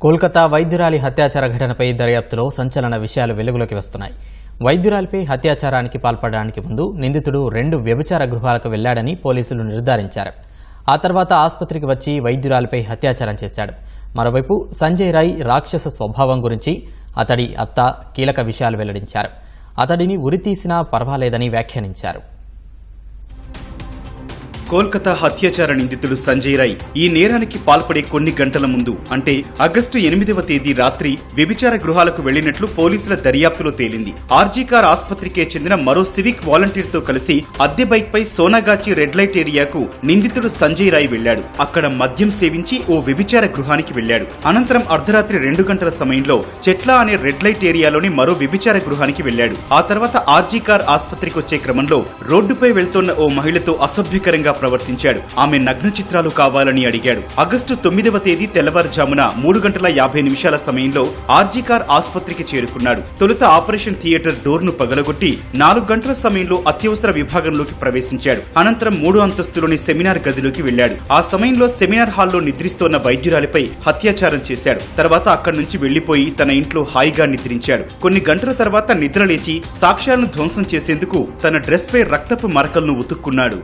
కోల్కతా వైద్యురాలి హత్యాచార ఘటనపై దర్యాప్తులో సంచలన విషయాలు వెలుగులోకి వస్తున్నాయి. వైద్యురాలిపై హత్యాచారానికి పాల్పడడానికి ముందు నిందితుడు రెండు వ్యభిచార గృహాలకు వెళ్ళాడని పోలీసులు నిర్ధారించారు. ఆ తర్వాత ఆసుపత్రికి వచ్చి వైద్యురాలిపై అత్యాచారం చేశాడు. మరోవైపు సంజయ్ రాయ్ రాక్షస స్వభావం గురించి అతడి అత్త కీలక విషయాలు వెల్లడించారు. అతడిని ఉరితీసినా పర్వాలేదని వ్యాఖ్యానించారు. కోల్కతా హత్యాచార నిందితుడు సంజయ్ రాయ్ ఈ నేరానికి పాల్పడే కొన్ని గంటల ముందు అంటే ఆగస్టు ఎనిమిదవ తేదీ రాత్రి వ్యభిచార గృహాలకు వెళ్ళినట్లు పోలీసుల దర్యాప్తులో తేలింది. ఆర్జీకార్ ఆసుపత్రికే చెందిన మరో సివిక్ వాలంటీర్తో కలిసి అద్దె బైక్ పై సోనాగాచి రెడ్ లైట్ ఏరియాకు నిందితుడు సంజయ్ రాయ్ వెళ్ళాడు అక్కడ మద్యం సేవించి ఓ వ్యభిచార గృహానికి వెళ్ళాడు అనంతరం అర్ధరాత్రి రెండు గంటల సమయంలో చెట్ల అనే రెడ్ లైట్ ఏరియాలోని మరో వ్యభిచార గృహానికి వెళ్ళాడు ఆ తర్వాత ఆర్జీకార్ ఆసుపత్రికి వచ్చే క్రమంలో రోడ్డుపై వెళ్తోన్న ఓ మహిళతో అసభ్యకరంగా ప్రవర్తించాడు. ఆమె నగ్న చిత్రాలు కావాలని అడిగాడు. ఆగస్టు తొమ్మిదవ తేదీ తెల్లవారుజామున మూడు గంటల యాభై నిమిషాల సమయంలో ఆర్జీకార్ ఆసుపత్రికి చేరుకున్నాడు. తొలుత ఆపరేషన్ థియేటర్ డోర్ను పగలగొట్టి నాలుగు గంటల సమయంలో అత్యవసర విభాగంలోకి ప్రవేశించాడు. అనంతరం మూడు అంతస్తులోని సెమినార్ గదిలోకి వెళ్ళాడు ఆ సమయంలో సెమినార్ హాల్లో నిద్రిస్తోన్న వైద్యురాలిపై హత్యాచారం చేశాడు. తర్వాత అక్కడి నుంచి వెళ్ళిపోయి తన ఇంట్లో హాయిగా నిద్రించాడు. కొన్ని గంటల తర్వాత నిద్ర లేచి సాక్ష్యాలను ధ్వంసం చేసేందుకు తన డ్రెస్పై రక్తపు మరకలను ఉతుక్కున్నాడు.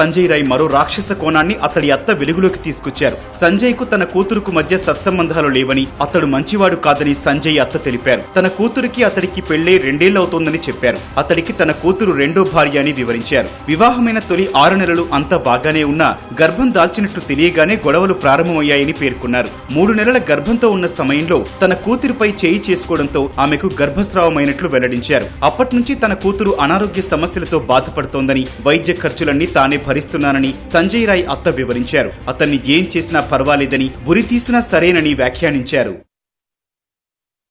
సంజయ్ రాయ్ మరో రాక్షస కోణాన్ని అతడి అత్త వెలుగులోకి తీసుకొచ్చారు. సంజయ్కు తన కూతురుకు మధ్య సత్సంబంధాలు లేవని అతడు మంచివాడు కాదని సంజయ్ అత్త తెలిపారు. తన కూతురికి అతడికి పెళ్ళే రెండేళ్ళవుతోందని చెప్పారు. అతడికి తన కూతురు రెండో భార్య అని వివరించారు. వివాహమైన తొలి ఆరు నెలలు అంతా బాగానే ఉన్నా గర్భం దాల్చినట్లు తెలియగానే గొడవలు ప్రారంభమయ్యాయని పేర్కొన్నారు. మూడు నెలల గర్భంతో ఉన్న సమయంలో తన కూతురుపై చేయి చేసుకోవడంతో ఆమెకు గర్భస్రావమైనట్లు వెల్లడించారు. అప్పటి నుంచి తన కూతురు అనారోగ్య సమస్యలతో బాధపడుతోందని వైద్య ఖర్చులన్నీ తానే భరిస్తున్నానని సంజయ్ రాయ్ అత్త వివరించారు. అతన్ని ఏం చేసినా పర్వాలేదని ఉరి తీసినా సరేనని వ్యాఖ్యానించారు.